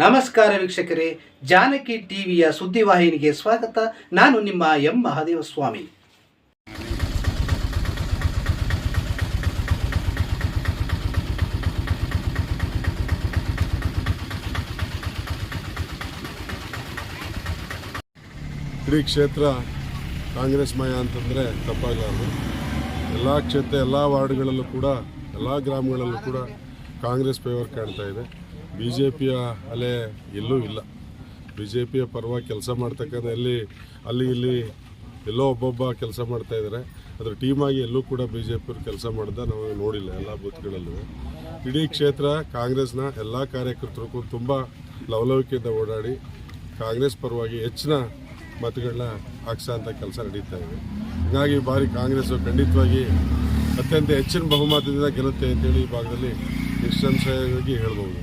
ನಮಸ್ಕಾರ ವೀಕ್ಷಕರೇ, ಜಾನಕಿ ಟಿವಿಯ ಸುದ್ದಿವಾಹಿನಿಗೆ ಸ್ವಾಗತ. ನಾನು ನಿಮ್ಮ ಎಂ. ಮಹಾದೇವ ಸ್ವಾಮಿ ಇಡೀ ಕ್ಷೇತ್ರ ಕಾಂಗ್ರೆಸ್ ಮಯ ಅಂತಂದರೆ ತಪ್ಪಾಗಲಾರದು ಎಲ್ಲ ಕ್ಷೇತ್ರ, ಎಲ್ಲ ವಾರ್ಡ್ಗಳಲ್ಲೂ ಕೂಡ, ಎಲ್ಲ ಗ್ರಾಮಗಳಲ್ಲೂ ಕೂಡ ಕಾಂಗ್ರೆಸ್ ಫೇವರ್ ಕಾಣ್ತಾ ಇದೆ. ಬಿ ಜೆ ಪಿಯ ಅಲೆ ಎಲ್ಲೂ ಇಲ್ಲ. ಬಿ ಜೆ ಪಿಯ ಪರವಾಗಿ ಕೆಲಸ ಮಾಡ್ತಕ್ಕಂಥ ಎಲ್ಲಿ ಅಲ್ಲಿ ಇಲ್ಲಿ ಎಲ್ಲೋ ಒಬ್ಬೊಬ್ಬ ಕೆಲಸ ಮಾಡ್ತಾಯಿದ್ದಾರೆ ಅದ್ರ ಟೀಮಾಗಿ ಎಲ್ಲೂ ಕೂಡ ಬಿ ಜೆ ಪಿಯವ್ರು ಕೆಲಸ ಮಾಡ್ದ ನಾವು ನೋಡಿಲ್ಲ, ಎಲ್ಲ ಬೂತ್ಗಳಲ್ಲೂ ಇಡೀ ಕ್ಷೇತ್ರ ಕಾಂಗ್ರೆಸ್ನ ಎಲ್ಲ ಕಾರ್ಯಕರ್ತರು ಕೂಡ ತುಂಬ ಲವಲವಿಕೆಯಿಂದ ಓಡಾಡಿ ಕಾಂಗ್ರೆಸ್ ಪರವಾಗಿ ಹೆಚ್ಚಿನ ಮತಗಳನ್ನ ಹಾಕ್ಸೋಂಥ ಕೆಲಸ ನಡೀತಾ ಇದೆ. ಹೀಗಾಗಿ ಈ ಬಾರಿ ಕಾಂಗ್ರೆಸ್ ಖಂಡಿತವಾಗಿ ಅತ್ಯಂತ ಹೆಚ್ಚಿನ ಬಹುಮತದಿಂದ ಗೆಲ್ಲುತ್ತೆ ಅಂತೇಳಿ ಈ ಭಾಗದಲ್ಲಿ ನಿಸ್ಸಂಶಯವಾಗಿ ಹೇಳ್ಬೋದು.